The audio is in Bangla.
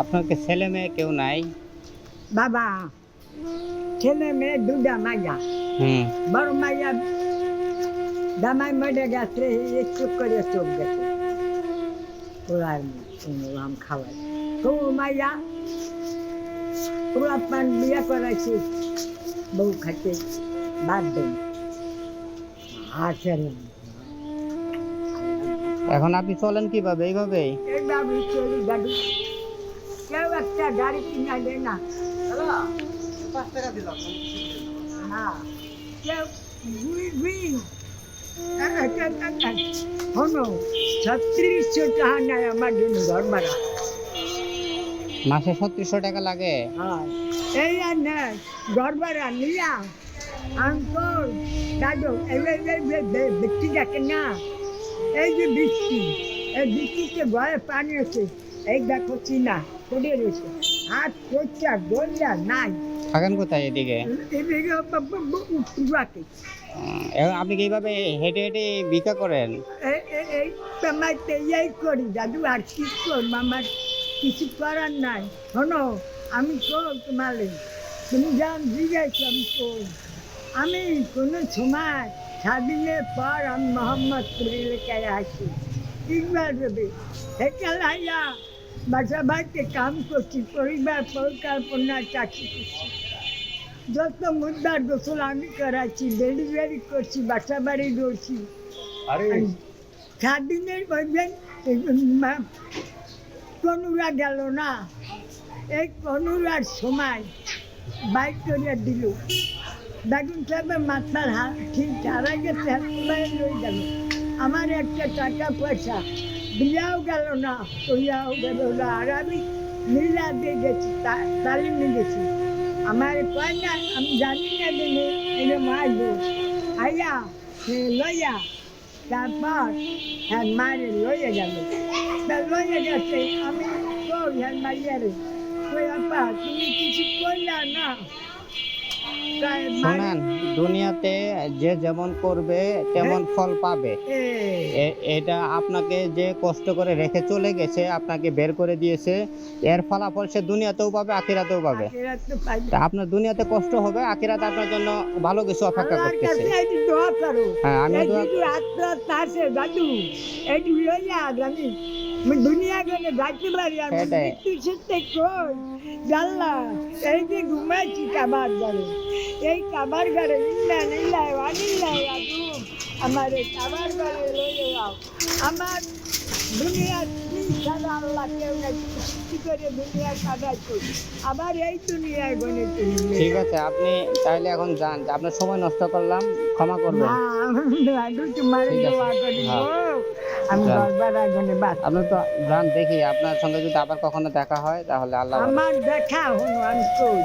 আপনার কি ছেলে মেয়ে কেউ নাই? বাবা ছেলে মেয়ে দুটা মাইয়া। হুম। বড় মাইয়া দামাই মরে গেছে একটু করে চোখ গেছে ওরার আম খাওয়াই তো মাইয়া ওরা পান বিয়ে করাইছে বউ খাইতে বাদ দেন। আছে এখন আপনি চলেন কীভাবে এইভাবে ছত্রিশশো টাকা নেয় আমার জন্য ঘর মাসে ছত্রিশশো টাকা লাগে এই আর নেয় ঘর ভাড়া আঙ্কল দাদু দেখে না এই যে বৃষ্টি এই বৃষ্টিতে ভয়ে পানি আছে এই দেখো চিনা পড়ে রয়েছে। হাত কোচা গোল্লা নাই। থাকেন কোথায় এদিকে? এদিকে এখন আপনি কি এইভাবে হেঁটে হেঁটে ভিক্ষা করেন? এই করি দাদু আর কি করব? আমার কিছু করার নাই। শোনো আমি কর তোমালে তুমি যান জিজ্ঞাসা আমি আমি কোনো সময় স্বাধীনের পর আমি মোহাম্মদপুর এলাকায় আসি? তিনবার দেবে একালাইয়া বাসা বাড়িতে কাম করছি পরিবার পরিকল্পনা চাকরি করছি। যত মুদ্রার গোসল আমি করাচ্ছি ডেলিভারি করছি বাসা বাড়ি রয়েছি স্বাধীনের বলবেন কনুরা গেল না। এই কনুরার সময় বাইক করে দিল। বেগুন সাহেবের মাথার হাত ঠিক তারা গেছে গেল। আমার একটা টাকা পয়সা, বিয়াও গেল না, তৈয়াও গেল না, আর আমি নীলা দিয়ে গেছি, তা- তালিমে গেছি আমার কয় না আমি জানি না দিনে এটা মারবো আইয়া সে লইয়া তারপর হ্যাঁ মারে লইয়া গেল। তা লইয়া গেছে, আমি কই হ্যাঁ কই, আপা, তুমি কিছু করলা না? শোনেন দুনিয়াতে যে যেমন করবে তেমন ফল পাবে। এটা আপনাকে যে কষ্ট করে রেখে চলে গেছে আপনাকে বের করে দিয়েছে এর ফলাফল সে দুনিয়াতেও পাবে আখিরাতেও পাবে। আপনার দুনিয়াতে কষ্ট হবে আখিরাত আপনার জন্য ভালো কিছু অপেক্ষা করতেছে। হ্যাঁ আমি আমি দুনিয়া গেলে যাইতে পারি আমি সেটাই। মৃত্যু কই? জানলা এই যে ঘুমাইছি কাবার ঘরে এই কাবার ঘরে নিল্লাই আমার এই কাবার ঘরে লইয়ে যাও। আমার দুনিয়া তিন আল্লাহ কেউ নাই সৃষ্টি করে দুনিয়া আবার এই দুনিয়ায় ঠিক আছে আপনি তাহলে এখন যান। আপনার সময় নষ্ট করলাম ক্ষমা করবেন। না তোমার দোয়া করি। গো। আমি। বারবার আগুনে বাঁচ আপনি তো যান দেখি আপনার সঙ্গে যদি আবার কখনো দেখা হয় তাহলে আল্লাহ আমার দেখা হলো আমি কই